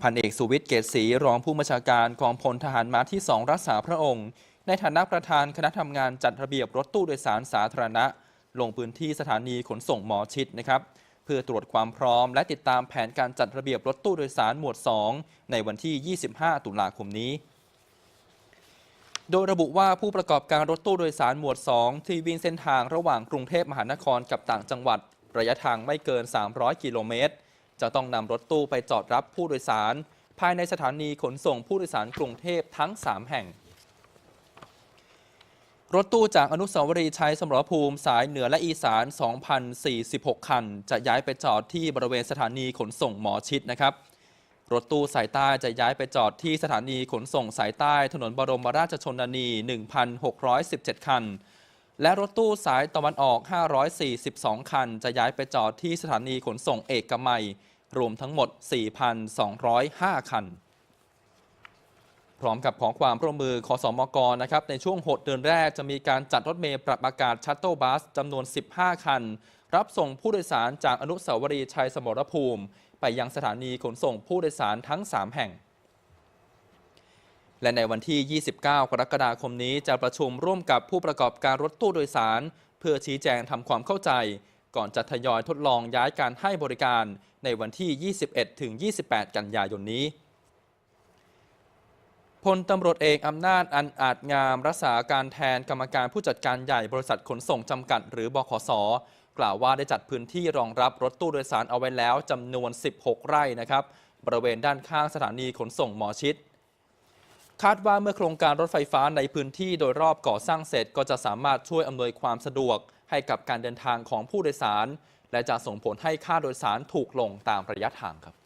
พันเอกสุวิทย์เกษศรีรองผู้บัญชาการกองพลทหารม้าที่ 2 รักษาพระองค์ ในฐานะประธานคณะทำงานจัดระเบียบรถตู้โดยสารสาธารณะ ลงพื้นที่สถานีขนส่งหมอชิดนะครับ เพื่อตรวจความพร้อมและติดตามแผนการจัดระเบียบรถตู้โดยสารหมวด 2 ในวันที่ 25 ตุลาคมนี้ โดยระบุว่าผู้ประกอบการรถตู้โดยสารหมวด 2 ที่วิ่งเส้นทางระหว่างกรุงเทพมหานครกับต่างจังหวัด ระยะทางไม่เกิน 300 กิโลเมตร จะต้องนำรถตู้ไปจอดรับผู้โดยสาร ภายในสถานีขนส่งผู้โดยสารกรุงเทพทั้ง 3 แห่ง รถตู้จากอนุสาวรีย์ชัยสมรภูมิสายเหนือและอีสาน 2,046 คัน จะย้ายไปจอดที่บริเวณสถานีขนส่งหมอชิดนะครับรถตู้สายใต้จะย้ายไปจอดที่สถานีขนส่งสายใต้ ถนนบรมราชชนนี 1,617 คัน และรถตู้สายตะวันออก 542 คัน จะย้ายไปจอดที่สถานีขนส่งเอกมัย รวมทั้งหมด 4,205 คัน พร้อมกับขอความร่วมมือขอสอมกนะครับ ในช่วง 6 เดือนแรกจะมีการจัดรถเมล์ปรับอากาศชัตเต l ลบัสจำนวน 15 คัน รับส่งผู้โดยสารจากอนุสาวรีย์ชัยสมรภูมิ ไปยังสถานีขนส่งผู้โดยสารทั้ง 3 แห่งและในวันที่ 29 กรกฎาคมนี้จะประชุมร่วมกับผู้ประกอบการรถตู้โดยสาร เพื่อชี้แจงทำความเข้าใจ ก่อนจะทยอยทดลองย้ายการให้บริการในวันที่ 21 ถึง 28 กันยายนนี้พลตำรวจเอกอำนาจอันอาจงามรักษาการแทนกรรมการผู้จัดการใหญ่บริษัทขนส่งจำกัด หรือบขส กล่าวว่าได้จัดพื้นที่รองรับรถตู้โดยสารเอาไว้แล้วจำนวน 16 ไร่นะครับ บริเวณด้านข้างสถานีขนส่งหมอชิด คาดว่าเมื่อโครงการรถไฟฟ้าในพื้นที่โดยรอบก่อสร้างเสร็จ ก็จะสามารถช่วยอำนวยความสะดวกให้กับการเดินทางของผู้โดยสาร และจะส่งผลให้ค่าโดยสารถูกลงตามระยะทางครับ